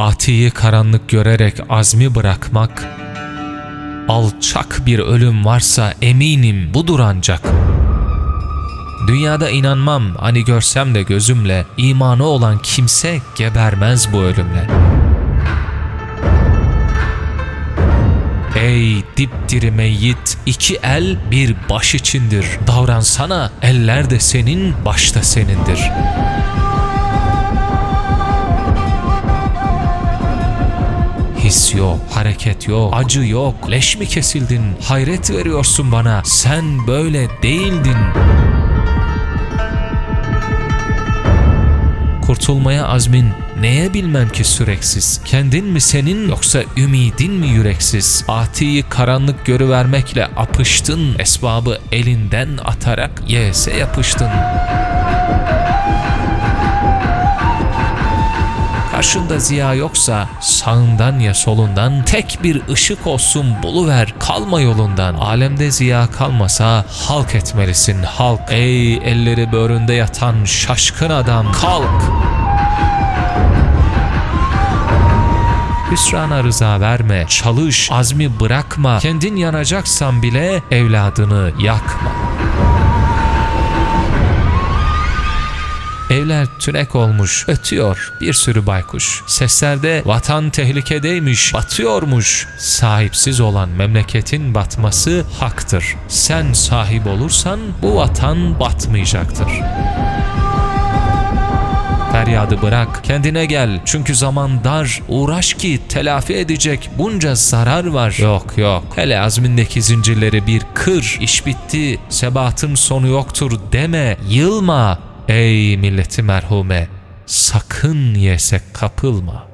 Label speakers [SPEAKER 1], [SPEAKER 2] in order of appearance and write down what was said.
[SPEAKER 1] Atiyi karanlık görerek azmi bırakmak, alçak bir ölüm varsa eminim budur ancak. Dünyada inanmam hani görsem de gözümle, imanı olan kimse gebermez bu ölümle. Ey dipdiri meyyit, iki el bir baş içindir. Davransana, eller de senin, baş da senindir. Yok, hareket yok, acı yok, leş mi kesildin? Hayret veriyorsun bana, sen böyle değildin. Kurtulmaya azmin neye bilmem ki süreksiz. Kendin mi senin yoksa ümidin mi yüreksiz? Atiyi karanlık görüvermekle apıştın. Esbabı elinden atarak yese yapıştın. Karşında ziya yoksa sağından ya solundan tek bir ışık olsun buluver kalma yolundan. Alemde ziya kalmasa halk etmelisin halk. Ey elleri böğründe yatan şaşkın adam kalk. Hüsrana rıza verme, çalış, azmi bırakma. Kendin yanacaksan bile evladını yakma. Evler tünek olmuş, ötüyor bir sürü baykuş. Seslerde vatan tehlikedeymiş, batıyormuş. Sahipsiz olan memleketin batması haktır. Sen sahip olursan bu vatan batmayacaktır. Feryadı bırak, kendine gel. Çünkü zaman dar. Uğraş ki telafi edecek bunca zarar var. Yok yok. Hele azmindeki zincirleri bir kır. İş bitti. Sebatın sonu yoktur deme. Yılma. Ey milleti merhume. Sakın yese kapılma.